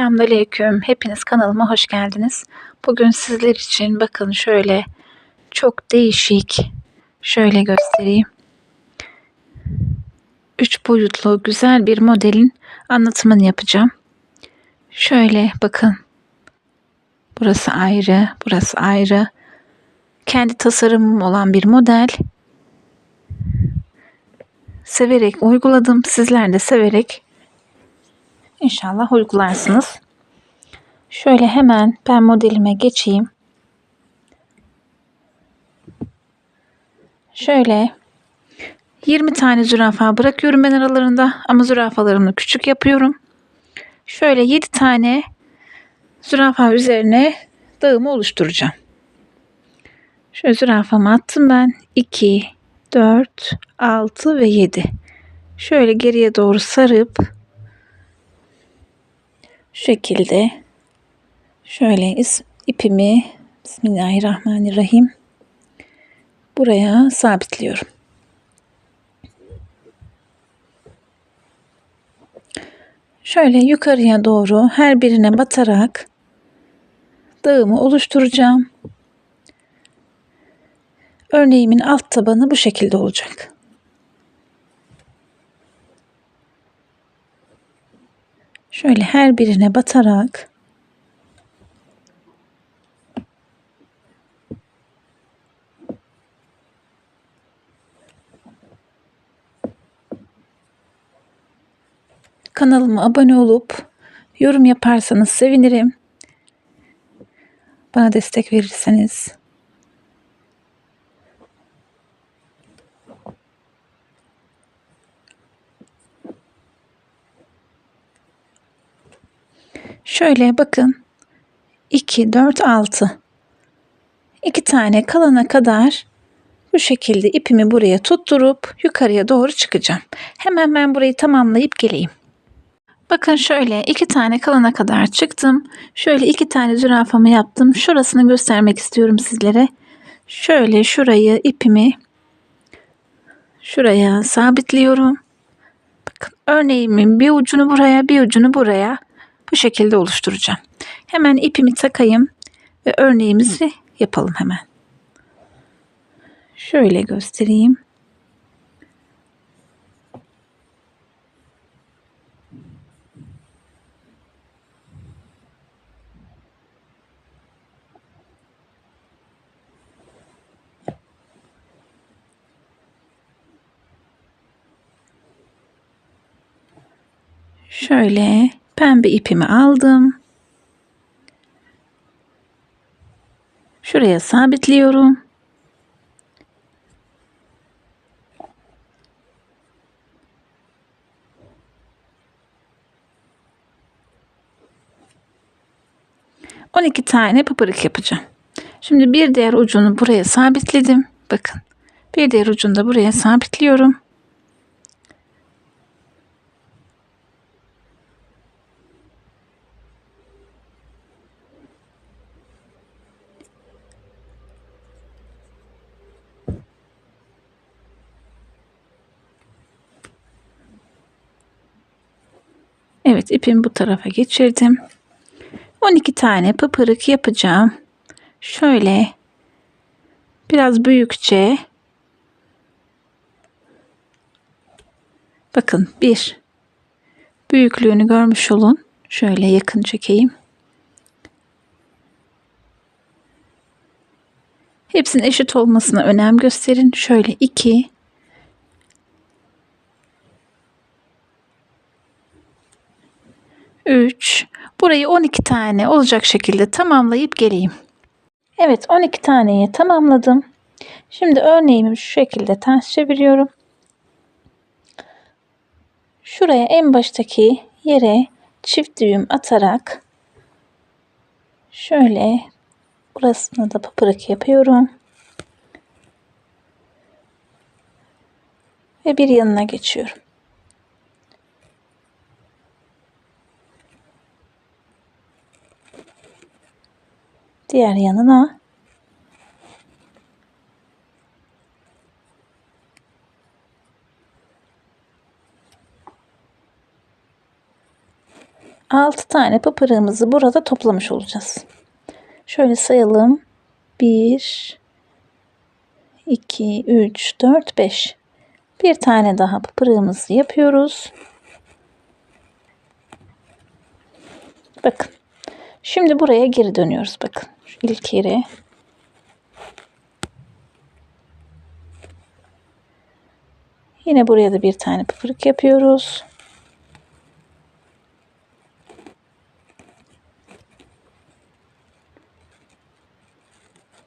Selamünaleyküm. Hepiniz kanalıma hoş geldiniz. Bugün sizler için bakın şöyle çok değişik şöyle göstereyim. Üç boyutlu güzel bir modelin anlatımını yapacağım. Şöyle bakın. Burası ayrı, burası ayrı. Kendi tasarımım olan bir model. Severek uyguladım. Sizler de severek İnşallah uygularsınız. Şöyle hemen ben modelime geçeyim. Şöyle 20 tane zürafa bırakıyorum ben aralarında ama zürafalarımı küçük yapıyorum. Şöyle 7 tane zürafa üzerine dağımı oluşturacağım. Şöyle zürafamı attım ben. 2, 4, 6 ve 7. Şöyle geriye doğru sarıp şu şekilde şöyle ipimi Bismillahirrahmanirrahim buraya sabitliyorum. Şöyle yukarıya doğru her birine batarak dağımı oluşturacağım. Örneğimin alt tabanı bu şekilde olacak. Şöyle her birine batarak kanalıma abone olup yorum yaparsanız sevinirim. Bana destek verirseniz Şöyle bakın. 2, 4, 6. 2 tane kalana kadar bu şekilde ipimi buraya tutturup yukarıya doğru çıkacağım. Hemen ben burayı tamamlayıp geleyim. Bakın şöyle iki tane kalana kadar çıktım. Şöyle iki tane zürafamı yaptım. Şurasını göstermek istiyorum sizlere. Şöyle şurayı ipimi şuraya sabitliyorum. Bakın örneğimin bir ucunu buraya bir ucunu buraya bu şekilde oluşturacağım. Hemen ipimi takayım ve örneğimizi yapalım hemen. Şöyle göstereyim. Şöyle pembe ipimi aldım. Şuraya sabitliyorum. On iki tane pıpırık yapacağım. Şimdi bir diğer ucunu buraya sabitledim. Bakın. Bir diğer ucunu da buraya sabitliyorum. Evet ipimi bu tarafa geçirdim. 12 tane pıpırık yapacağım. Şöyle biraz büyükçe bakın bir büyüklüğünü görmüş olun. Şöyle yakın çekeyim. Hepsinin eşit olmasına önem gösterin. Şöyle iki 3. Burayı 12 tane olacak şekilde tamamlayıp geleyim. Evet 12 taneyi tamamladım. Şimdi örneğimi şu şekilde ters çeviriyorum. Şuraya en baştaki yere çift düğüm atarak şöyle burasını da pıpırık yapıyorum. Ve bir yanına geçiyorum. Diğer yanına 6 tane pıpırığımızı burada toplamış olacağız. Şöyle sayalım. 1 2 3 4 5 bir tane daha pıpırığımızı yapıyoruz. Bakın. Şimdi buraya geri dönüyoruz. Bakın. İlk yere. Yine buraya da bir tane pıpırık yapıyoruz.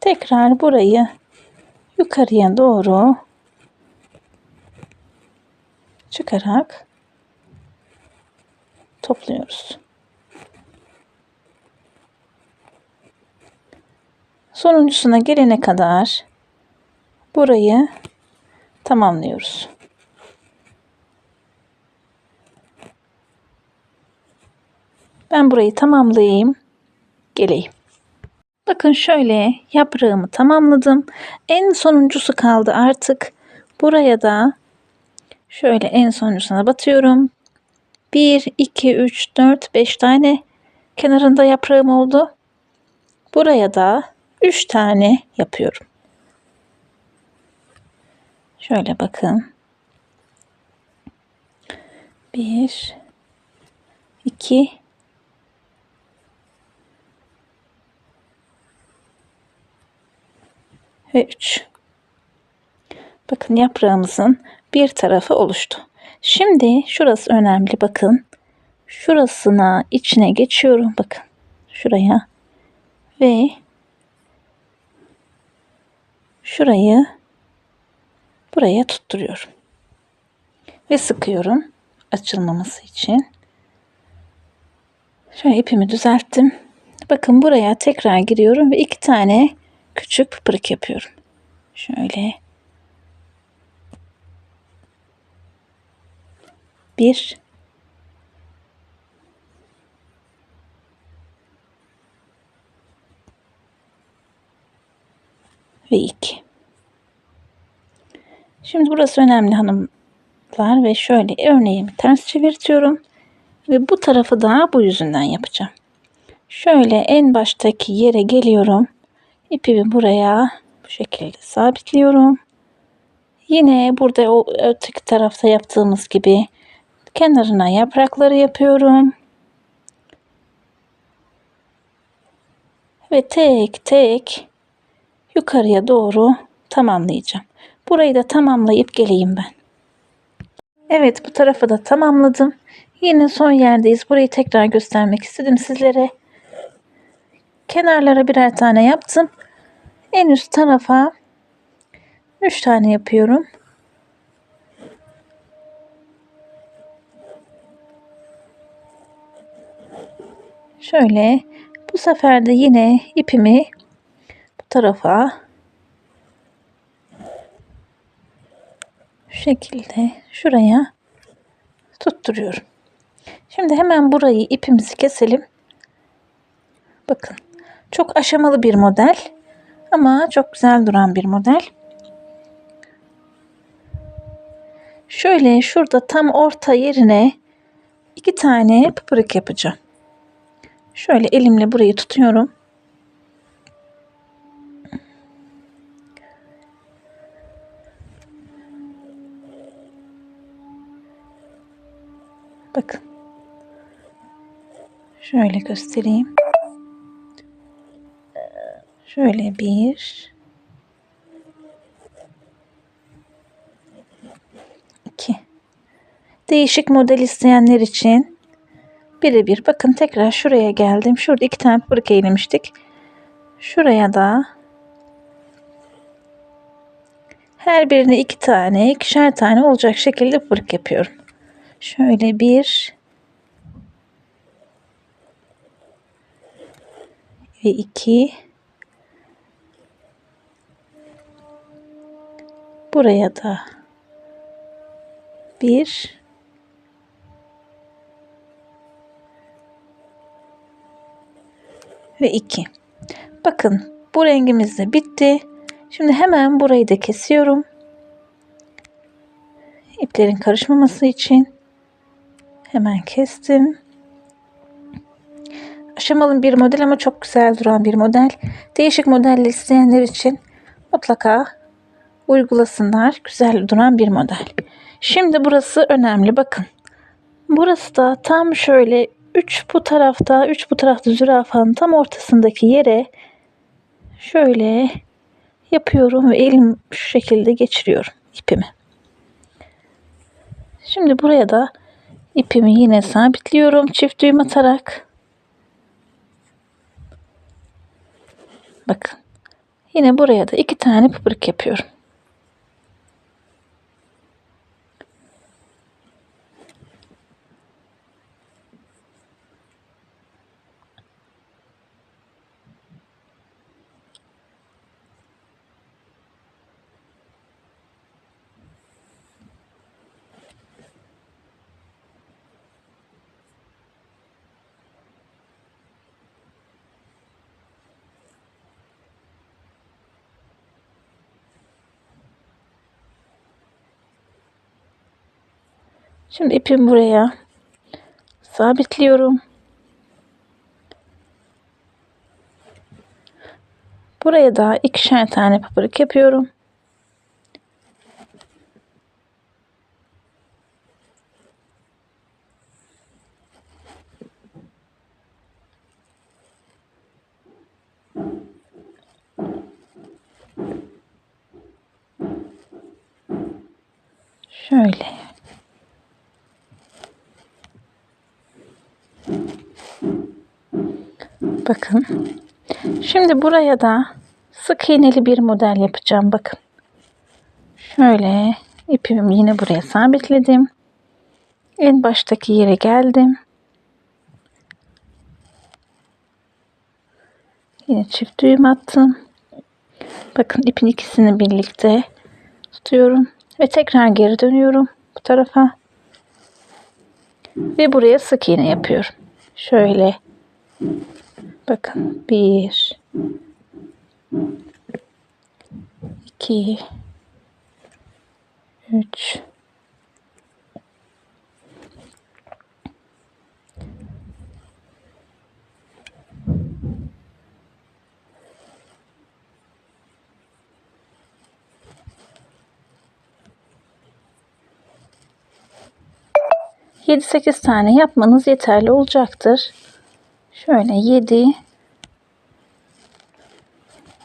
Tekrar burayı yukarıya doğru çıkarak topluyoruz. Sonuncusuna gelene kadar burayı tamamlıyoruz. Ben burayı tamamlayayım. Geleyim. Bakın şöyle yaprağımı tamamladım. En sonuncusu kaldı artık. Buraya da şöyle en sonuncusuna batıyorum. 1, 2, 3, 4, 5 tane kenarında yaprağım oldu. Buraya da 3 tane yapıyorum. Şöyle bakın. 1 2 ve 3. Bakın yaprağımızın bir tarafı oluştu. Şimdi şurası önemli bakın. Şurasına içine geçiyorum bakın. Şuraya ve şurayı buraya tutturuyorum. Ve sıkıyorum açılmaması için. Şöyle ipimi düzelttim. Bakın buraya tekrar giriyorum ve iki tane küçük pıpırık yapıyorum. Şöyle bir ve iki. Şimdi burası önemli hanımlar ve şöyle örneğimi ters çevirtiyorum ve bu tarafı da bu yüzünden yapacağım. Şöyle en baştaki yere geliyorum. İpimi buraya bu şekilde sabitliyorum. Yine burada o öteki tarafta yaptığımız gibi kenarına yaprakları yapıyorum. Ve tek tek yukarıya doğru tamamlayacağım. Burayı da tamamlayıp geleyim ben. Evet bu tarafı da tamamladım. Yine son yerdeyiz. Burayı tekrar göstermek istedim sizlere. Kenarlara birer tane yaptım. En üst tarafa 3 tane yapıyorum. Şöyle bu sefer de yine ipimi bu tarafa şu şekilde şuraya tutturuyorum. Şimdi hemen burayı ipimizi keselim. Bakın çok aşamalı bir model ama çok güzel duran bir model. Şöyle şurada tam orta yerine iki tane pıpırık yapacağım. Şöyle elimle burayı tutuyorum. Bakın. Şöyle göstereyim. Şöyle bir. iki. Değişik model isteyenler için birebir. Bakın tekrar şuraya geldim. Şurada iki tane pırık eğlemiştik. Şuraya da her birine iki tane, ikişer tane olacak şekilde pırık yapıyorum. Şöyle bir ve iki buraya da bir ve iki. Bakın bu rengimiz de bitti. Şimdi hemen burayı da kesiyorum. İplerin karışmaması için hemen kestim. aşamalı bir model ama çok güzel duran bir model. Değişik modeller isteyenler için mutlaka uygulasınlar. Güzel duran bir model. Şimdi burası önemli bakın. Burası da tam şöyle 3 bu tarafta 3 bu tarafta zürafanın tam ortasındaki yere şöyle yapıyorum ve elim şu şekilde geçiriyorum ipimi. Şimdi buraya da ipimi yine sabitliyorum çift düğüm atarak. Bakın. Yine buraya da iki tane pıpırık yapıyorum. Şimdi ipimi buraya sabitliyorum. Buraya da ikişer tane pıpırık yapıyorum. Şöyle. Bakın. Şimdi buraya da sık iğneli bir model yapacağım. Bakın. Şöyle ipimi yine buraya sabitledim. En baştaki yere geldim. Yine çift düğüm attım. Bakın ipin ikisini birlikte tutuyorum ve tekrar geri dönüyorum bu tarafa. Ve buraya sık iğne yapıyorum. Şöyle bakın bir iki üç Yedi sekiz tane yapmanız yeterli olacaktır. Şöyle 7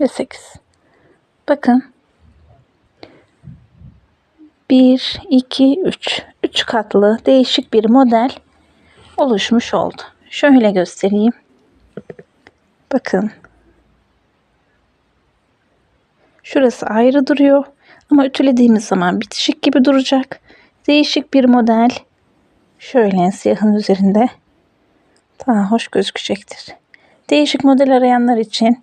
ve 8. Bakın. 1, 2, 3. 3 katlı değişik bir model oluşmuş oldu. Şöyle göstereyim. Bakın. Şurası ayrı duruyor. Ama ütülediğimiz zaman bitişik gibi duracak. Değişik bir model. Şöyle siyahın üzerinde daha hoş gözükecektir. Değişik model arayanlar için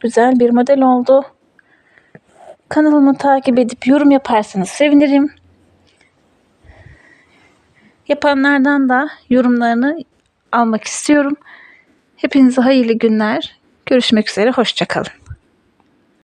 güzel bir model oldu. Kanalımı takip edip yorum yaparsanız sevinirim. Yapanlardan da yorumlarını almak istiyorum. Hepinize hayırlı günler. Görüşmek üzere. Hoşçakalın.